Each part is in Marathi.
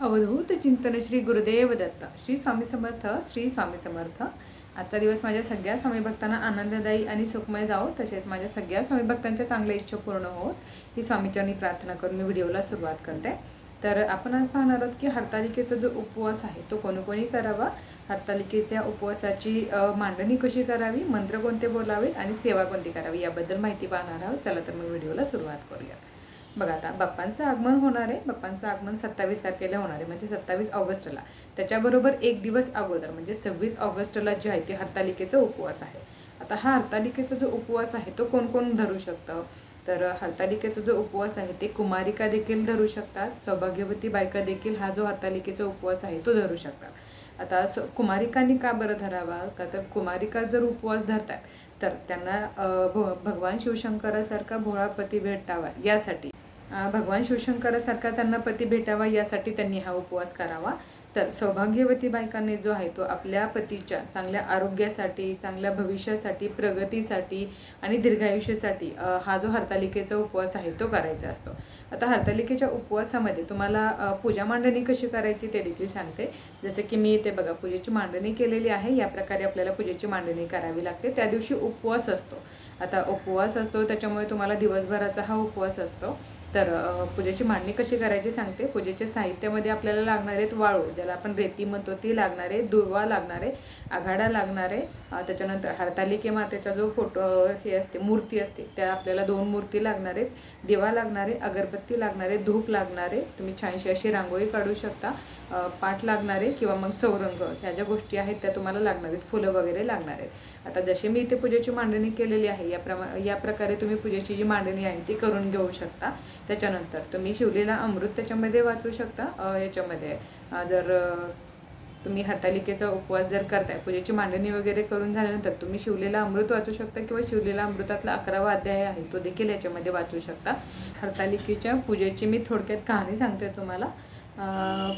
अवधूत चिंतन श्री गुरुदेव दत्त. श्री स्वामी समर्थ श्री स्वामी समर्थ. आजचा दिवस माझ्या सगळ्या स्वामी भक्तांना आनंददायी आणि सुखमय जावो तसेच माझ्या सगळ्या स्वामी भक्तांच्या चांगल्या इच्छा पूर्ण होत ही स्वामीचरणी प्रार्थना करून मी व्हिडिओला सुरुवात करते. तर आपण आज पाहणार आहोत की हरतालिकेचा जो उपवास आहे तो कोणी कोणी करावा? हरतालिकेच्या उपवासाची मांडणी कशी करावी? मंत्र कोणते बोलावे आणि सेवा कोणती करावी? याबद्दल माहिती पाहणार आहोत. चला तर मग व्हिडिओला सुरुवात करूयात. बघा आता बाप्पांचं आगमन होणार आहे. बाप्पांचं आगमन सत्तावीस तारखेला होणार आहे म्हणजे सत्तावीस ऑगस्टला. त्याच्याबरोबर एक दिवस अगोदर म्हणजे सव्वीस ऑगस्टला जे आहे ते हरतालिकेचा उपवास आहे. आता हा हरतालिकेचा जो उपवास आहे तो कोण कोण धरू शकतं? तर हरतालिकेचा जो उपवास आहे ते कुमारिका देखील धरू शकतात. सौभाग्यवती बायका देखील हा जो हरतालिकेचा उपवास आहे तो धरू शकतात. आता स कुमारिकांनी का बरं धरावा? का तर कुमारिका जर उपवास धरतात तर त्यांना भ भगवान शिवशंकरासारखा भोळापती भेटावा यासाठी. भगवान शिवशंकरासारखा त्यांना पती भेटावा यासाठी त्यांनी हा उपवास करावा. तर सौभाग्यवती बायकांनी जो आहे तो आपल्या पतीच्या चांगल्या आरोग्यासाठी चांगल्या भविष्यासाठी प्रगतीसाठी आणि दीर्घायुष्यासाठी हा जो हरतालिकेचा उपवास आहे तो करायचा असतो. आता हरतालिकेच्या उपवासामध्ये तुम्हाला पूजा मांडणी कशी करायची ते देखील सांगते. जसं की मी इथे बघा पूजेची मांडणी केलेली आहे. या प्रकारे आपल्याला पूजेची मांडणी करावी लागते. त्या दिवशी उपवास असतो. आता उपवास असतो त्याच्यामुळे तुम्हाला दिवसभराचा हा उपवास असतो. तर पूजेची मांडणी कशी करायची सांगते. पूजेच्या साहित्यामध्ये आपल्याला लागणार आहेत वाळू ज्याला आपण रेती म्हणतो ती लागणार आहे दुर्वा लागणार आहे आघाडा लागणार आहे. त्याच्यानंतर हरतालिके मातेचा जो फोटो हे असते मूर्ती असते त्या आपल्याला दोन मूर्ती लागणार आहेत. दिवा लागणार आहे अगरबत्ती लागणार आहे धूप लागणार आहे. तुम्ही छानशी अशी रांगोळी काढू शकता. पाठ लागणार आहे किंवा मग चौरंग ह्या ज्या गोष्टी आहेत त्या तुम्हाला लागणार आहेत. फुलं वगैरे लागणार आहेत. आता जशी मी इथे पूजेची मांडणी केलेली आहे या प्रमा या प्रकारे तुम्ही पूजेची जी मांडणी आहे ती करून घेऊ शकता. त्याच्यानंतर तुम्ही शिवलेला अमृत त्याच्यामध्ये वाचू शकता याच्यामध्ये. जर तुम्ही हतालिकेचा उपवास जर करताय पूजेची मांडणी वगैरे करून झाल्यानंतर तुम्ही शिवलेला अमृत वाचू शकता किंवा शिवलेला अमृतातला अकरावा अध्याय आहे तो देखील याच्यामध्ये वाचू शकता. हरतालिकेच्या पूजेची मी थोडक्यात कहाणी सांगते तुम्हाला.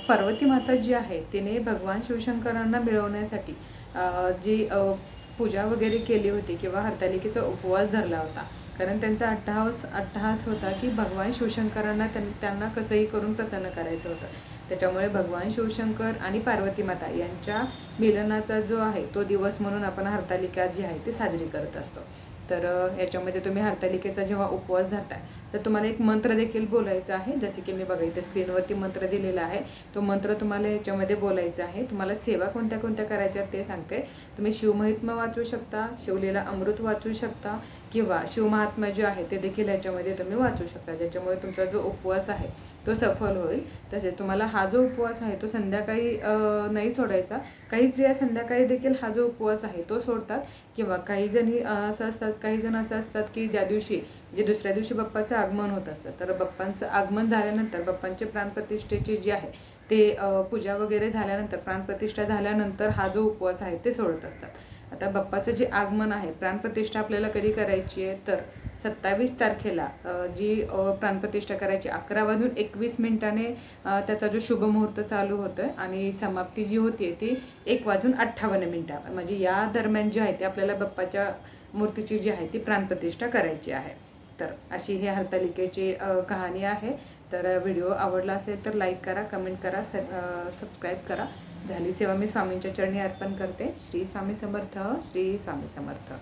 पार्वती माता जी आहे तिने भगवान शिवशंकरांना मिळवण्यासाठी जी पूजा वगैरे केली होती किंवा हरतालिकेचा उपवास धरला होता कारण त्यांचा अट्टहास अट्टहास होता की भगवान शिवशंकरांना त्यां- त्यांना कसंही करून प्रसन्न करायचं होतं. त्याच्यामुळे भगवान शिवशंकर आणि पार्वती माता यांच्या मिलनाचा जो आहे तो दिवस म्हणून आपण हरतालिका जी आहे ती साजरी करत असतो. तर याच्यामध्ये तुम्ही हरतालिकेचा जेव्हा उपवास धरताय तर तुम्हाला एक मंत्र देखील बोलायचा आहे. जसे की मी बघा इथे स्क्रीनवरती मंत्र दिलेला आहे. तो मंत्र तुम्हाला याच्यामध्ये बोलायचा आहे. तुम्हाला सेवा कोणत्या कोणत्या करायच्या ते सांगते. तुम्ही शिवमहित्म वाचू शकता शिवलेला अमृत वाचू शकता किंवा शिवमहात्मा जे आहे ते देखील याच्यामध्ये तुम्ही वाचू शकता. ज्याच्यामुळे तुमचा जो उपवास आहे तो सफल होईल. तसेच तुम्हाला हा जो उपवास आहे तो संध्याकाळी नाही सोडायचा. काही स्त्रिया संध्याकाळी देखील हा जो उपवास आहे तो सोडतात किंवा काही जणी असं असतात काही जण असं असतात की ज्या दिवशी जे दुसऱ्या दिवशी बाप्पाचा आगमन होत असतं. तर बाप्पांचं आगमन झाल्यानंतर बाप्पांचे प्राणप्रतिष्ठेचे जी आहे ते पूजा वगैरे झाल्यानंतर प्राणप्रतिष्ठा झाल्यानंतर हा जो उपवास आहे ते सोडत असतात. आता बाप्पाचं जे आगमन आहे प्राणप्रतिष्ठा आपल्याला कधी करायची आहे? तर सत्तावीस तारखेला जी प्राणप्रतिष्ठा करायची अकरा वाजून एकवीस मिनिटाने त्याचा जो शुभमुहूर्त चालू होतोय आणि समाप्ती जी होती ती एक वाजून अठ्ठावन्न मिनिटावर. म्हणजे या दरम्यान जी आहे ते आपल्याला बाप्पाच्या मूर्तीची जी आहे ती प्राणप्रतिष्ठा करायची आहे. तर अशी ही हरतालिकेची कहाणी आहे. तर व्हिडिओ आवडला असेल तर लाईक करा कमेंट करा सबस्क्राईब करा. झाली सेवा मी स्वामींच्या चरणी अर्पण करते. श्री स्वामी समर्थ श्री स्वामी समर्थ.